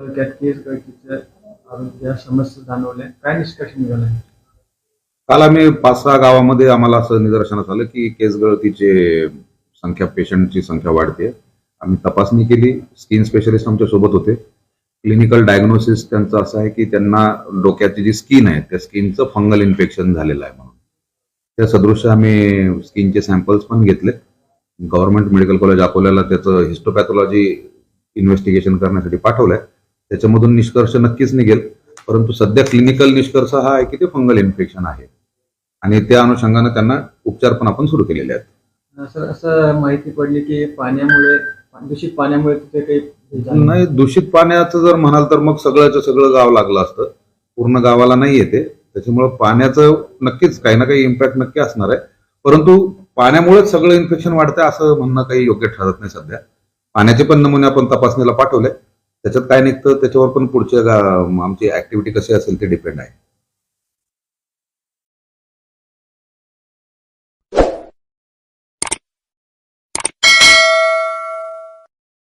केस गळतीच्या आरोग्य समस्या जाणवल्या काय निष्कर्ष निघाला काल आम्ही पाच सहा गावामध्ये आम्हाला असं निदर्शनास आलं की केस गळतीचे संख्या पेशंटची संख्या वाढते. आम्ही तपासणी केली. स्किन स्पेशलिस्ट आमच्यासोबत होते. क्लिनिकल डायग्नोसिस त्यांचं असं आहे की त्यांना डोक्याची जी स्किन आहे त्या स्किनचं फंगल इन्फेक्शन झालेलं आहे म्हणून. त्या सदृश आम्ही स्किनचे सॅम्पल्स पण घेतले. गव्हर्नमेंट मेडिकल कॉलेज अकोल्याला त्याचं हिस्टोपॅथॉलॉजी इन्व्हेस्टिगेशन करण्यासाठी पाठवलंय. त्याच्यामधून निष्कर्ष नक्कीच निघेल. परंतु सध्या क्लिनिकल निष्कर्ष हा आहे की ते फंगल इन्फेक्शन आहे. आणि त्या अनुषंगाने त्यांना उपचार पण आपण सुरू केलेले आहेत. सर असं माहिती पडली की पाण्यामुळे दूषित पाण्यामुळे तिथे काही. नाही. दूषित पाण्याचं जर म्हणाल तर मग सगळ्याचं सगळं गाव लागलं असतं. पूर्ण गावाला नाही येते. त्याच्यामुळं पाण्याचं नक्कीच काही ना काही इम्पॅक्ट नक्की असणार आहे. परंतु पाण्यामुळेच सगळं इन्फेक्शन वाढतंय असं म्हणणं काही योग्य ठरत नाही सध्या. पाण्याचे पण नमुने आपण तपासणीला पाठवले. त्याच्यात काय निघतं? त्याच्यावर पण पुढच्या आमची ऍक्टिव्हिटी कशी असेल ते डिपेंड आहे.